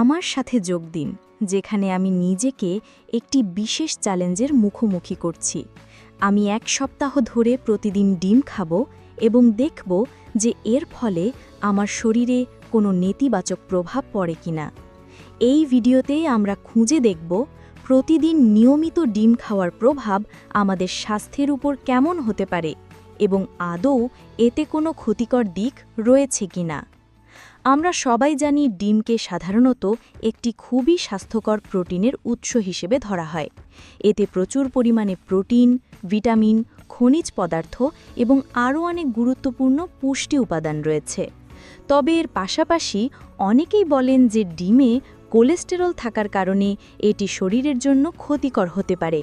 আমার সাথে যোগ দিন, যেখানে আমি নিজেকে একটি বিশেষ চ্যালেঞ্জের মুখোমুখি করছি। আমি এক সপ্তাহ ধরে প্রতিদিন ডিম খাব এবং দেখব যে এর ফলে আমার শরীরে কোনো নেতিবাচক প্রভাব পড়ে কিনা। এই ভিডিওতে আমরা খুঁজে দেখব প্রতিদিন নিয়মিত ডিম খাওয়ার প্রভাব আমাদের স্বাস্থ্যের উপর কেমন হতে পারে এবং আদৌ এতে কোনো ক্ষতিকর দিক রয়েছে কিনা। আমরা সবাই জানি ডিমকে সাধারণত একটি খুবই স্বাস্থ্যকর প্রোটিনের উৎস হিসেবে ধরা হয়। এতে প্রচুর পরিমাণে প্রোটিন, ভিটামিন, খনিজ পদার্থ এবং আরও অনেক গুরুত্বপূর্ণ পুষ্টি উপাদান রয়েছে। তবে এর পাশাপাশি অনেকেই বলেন যে ডিমে কোলেস্টেরল থাকার কারণে এটি শরীরের জন্য ক্ষতিকর হতে পারে।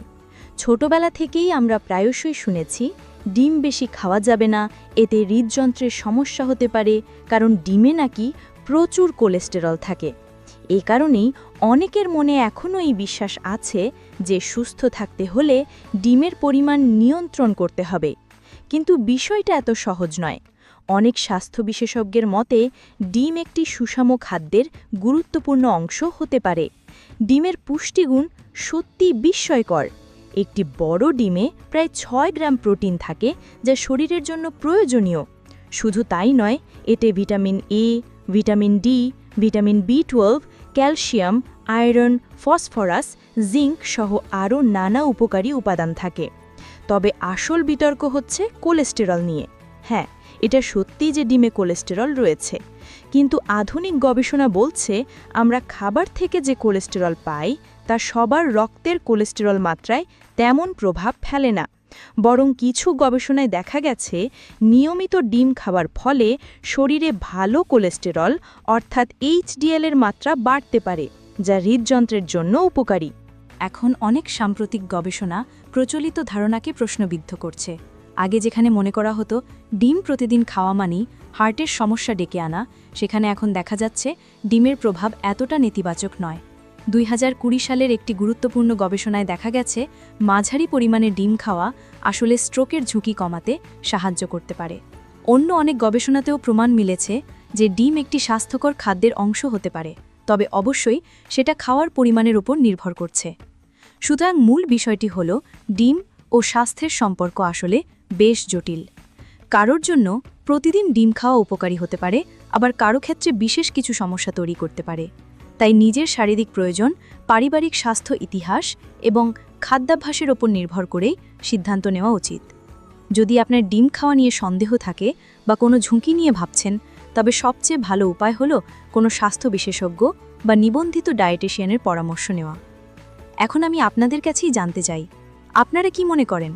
ছোটবেলা থেকেই আমরা প্রায়শই শুনেছি ডিম বেশি খাওয়া যাবে না, এতে হৃদযন্ত্রের সমস্যা হতে পারে, কারণ ডিমে নাকি প্রচুর কোলেস্টেরল থাকে। এ কারণেই অনেকের মনে এখনও এই বিশ্বাস আছে যে সুস্থ থাকতে হলে ডিমের পরিমাণ নিয়ন্ত্রণ করতে হবে। কিন্তু বিষয়টা এত সহজ নয়। অনেক স্বাস্থ্য বিশেষজ্ঞের মতে, ডিম একটি সুষম খাদ্যের গুরুত্বপূর্ণ অংশ হতে পারে। ডিমের পুষ্টিগুণ সত্যি বিস্ময়কর। একটি বড় ডিমে প্রায় ছয় গ্রাম প্রোটিন থাকে যা শরীরের জন্য প্রয়োজনীয়। শুধু তাই নয়, এতে vitamin A vitamin D vitamin B twelve calcium, iron, phosphorus, zinc সহ আরও নানা উপকারী উপাদান থাকে। তবে আসল বিতর্ক হচ্ছে কোলেস্টেরল নিয়ে। হ্যাঁ এটা সত্যি যে ডিমে কোলেস্টেরল রয়েছে। কিন্তু আধুনিক গবেষণা বলছে, আমরা খাবার থেকে যে কোলেস্টেরল পাই, তা সবার রক্তের কোলেস্টেরল মাত্রায় তেমন প্রভাব ফেলে না। বরং কিছু গবেষণায় দেখা গেছে, নিয়মিত ডিম খাবার ফলে শরীরে ভালো কোলেস্টেরল, অর্থাৎ এইচডিএল এর মাত্রা বাড়তে পারে, যা হৃদযন্ত্রের জন্য উপকারী। এখন অনেক সাম্প্রতিক গবেষণা প্রচলিত ধারণাকে প্রশ্নবিদ্ধ করছে। আগে যেখানে মনে করা হতো, ডিম প্রতিদিন খাওয়া মানেই হার্টের সমস্যা ডেকে আনা, সেখানে এখন দেখা যাচ্ছে ডিমের প্রভাব এতটা নেতিবাচক নয়। দুই সালের একটি গুরুত্বপূর্ণ গবেষণায় দেখা গেছে, মাঝারি পরিমাণে ডিম খাওয়া আসলে স্ট্রোকের ঝুঁকি কমাতে সাহায্য করতে পারে। অন্য অনেক গবেষণাতেও প্রমাণ মিলেছে যে ডিম একটি স্বাস্থ্যকর খাদ্যের অংশ হতে পারে, তবে অবশ্যই সেটা খাওয়ার পরিমাণের উপর নির্ভর করছে। সুতরাং মূল বিষয়টি হল, ডিম ও স্বাস্থ্যের সম্পর্ক আসলে বেশ জটিল। কারোর জন্য প্রতিদিন ডিম খাওয়া উপকারী হতে পারে, আবার কারও ক্ষেত্রে বিশেষ কিছু সমস্যা তৈরি করতে পারে। তাই নিজের শারীরিক প্রয়োজন, পারিবারিক স্বাস্থ্য ইতিহাস এবং খাদ্যাভ্যাসের ওপর নির্ভর করেই সিদ্ধান্ত নেওয়া উচিত। যদি আপনার ডিম খাওয়া নিয়ে সন্দেহ থাকে বা কোনো ঝুঁকি নিয়ে ভাবছেন, তবে সবচেয়ে ভালো উপায় হলো কোনো স্বাস্থ্য বিশেষজ্ঞ বা নিবন্ধিত ডায়েটিশিয়ানের পরামর্শ নেওয়া। এখন আমি আপনাদের কাছেই জানতে চাই, আপনারা কি মনে করেন,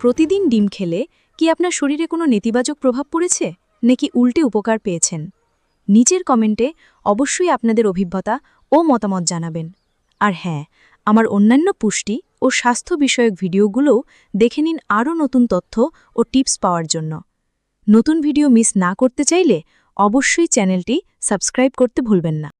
প্রতিদিন ডিম খেলে কি আপনার শরীরে কোনো নেতিবাচক প্রভাব পড়েছে, নাকি উল্টে উপকার পেয়েছেন? নিচের কমেন্টে অবশ্যই আপনাদের অভিজ্ঞতা ও মতামত জানাবেন। আর হ্যাঁ আমার অন্যান্য পুষ্টি ও স্বাস্থ্য বিষয়ক ভিডিওগুলোও দেখে নিন আরও নতুন তথ্য ও টিপস পাওয়ার জন্য। নতুন ভিডিও মিস না করতে চাইলে অবশ্যই চ্যানেলটি সাবস্ক্রাইব করতে ভুলবেন না।